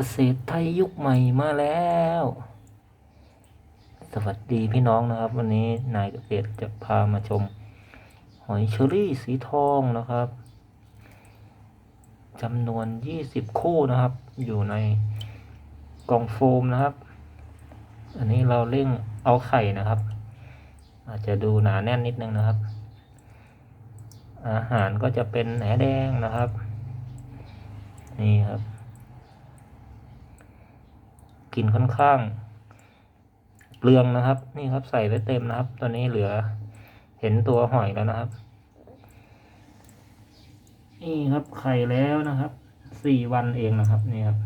เกษตรไทยยุคใหม่มาแล้ว สวัสดีพี่น้องนะครับ วันนี้นายเกษตรจะพามาชม หอยเชอรี่สีทองนะครับจำนวน 20 คู่นะครับ อยู่ในกล่องโฟมนะครับ อันนี้เราเร่งเอาไข่นะครับ อาจจะดูหนาแน่นนิดนึงนะครับ อาหารก็จะเป็นแหนแดงนะครับ นี่ครับ กินค่อนข้างเปลืองนะครับ นี่ครับใส่ไว้เต็มนะครับ ตอนนี้เหลือเห็นตัวหอยแล้วนะครับ นี่ครับไข่แล้วนะครับสี่วันเองนะครับนี่ครับ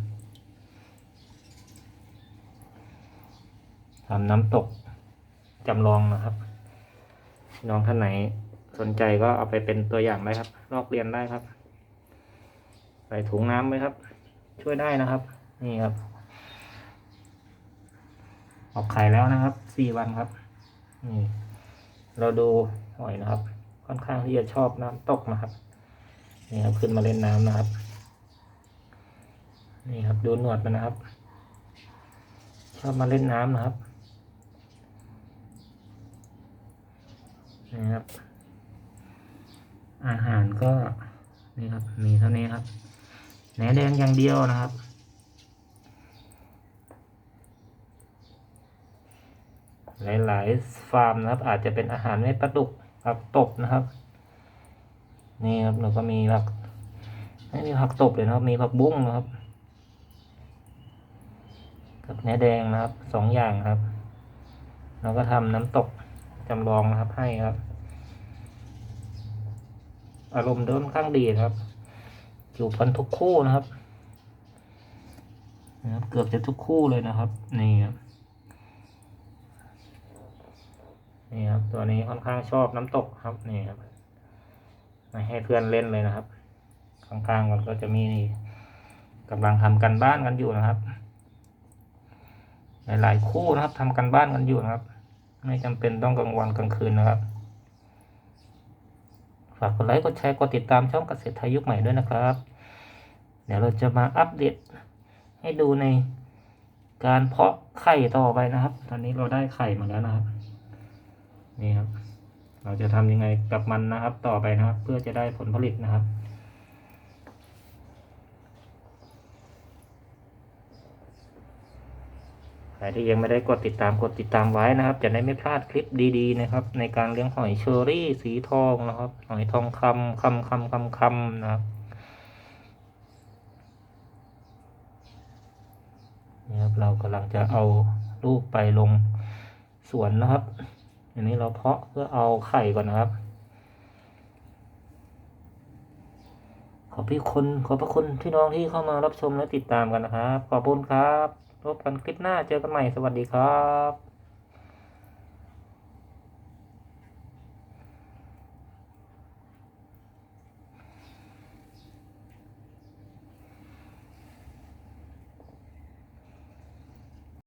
ทำน้ำตกจำลองนะครับ น้องท่านไหนสนใจก็เอาไปเป็นตัวอย่างได้ครับ ลอกเรียนได้ครับ ใส่ถุงน้ำไว้ครับ ช่วยได้นะครับ นี่ครับ ออกไข่แล้วนะครับสี่วันครับนี่เราดูหอยนะครับ ค่อนข้างที่จะชอบน้ำตกนะครับนี่ครับขึ้นมาเล่นน้ำนะครับ นี่ครับดูหนวดมันนะครับ ชอบมาเล่นน้ำนะครับนี่ครับ อาหารก็นี่ครับมีเท่านี้ครับแหนแดงอย่างเดียวนะครับ หลาย ๆ ฟาร์มนะครับ อาจจะเป็นอาหารไม่ปลาดุกผักตบนะครับ นี่ครับเราก็มีผักไม่มีผักตบเลยนะครับ มีผักบุ้งนะครับกับแหนแดงนะครับสองอย่างครับ เราก็ทำน้ำตกจำลองนะครับให้ครับ อารมณ์เดินข้างดีนะครับ อยู่กันทุกคู่นะครับนะครับ เกือบจะทุกคู่เลยนะครับ นี่ครับ นี่ครับ ตัวนี้ค่อนข้างชอบน้ำตกครับนี่ครับม่ให้เพื่อนเล่นเลยนะครับข้างๆมันก็จะมีกำลังทำกันบ้านกันอยู่นะครับ หลายๆคู่นะครับทำกันบ้านกันอยู่นะครับ ไม่จำเป็นต้องกลางวันกลางคืนนะครับฝากกดไลค์กดแชร์กดติดตามช่องเกษตรไทยยุคใหม่ด้วยนะครับ เดี๋ยวเราจะมาอัปเดตให้ดูในการเพาะไข่ต่อไปนะครับ ตอนนี้เราได้ไข่มาแล้วนะครับ นี่ครับ เราจะทำยังไงกับมันนะครับ ต่อไปนะครับ เพื่อจะได้ผลผลิตนะครับใครที่ยังไม่ได้กดติดตามกดติดตามไว้นะครับ จะได้ไม่พลาดคลิปดีๆนะครับ ในการเลี้ยงหอยเชอรี่สีทองนะครับ หอยทองคำคำคำคำคำนะครับนี่ครับเรากำลังจะเอาลูกไปลงสวนนะครับ อันนี้เราเพาะเพื่อเอาไข่ก่อนนะครับ ขอบพี่คุณขอบพระคุณพี่น้องที่เข้ามารับชมและติดตามกันนะครับ ขอบคุณครับพบกันคลิปหน้าเจอกันใหม่สวัสดีครับ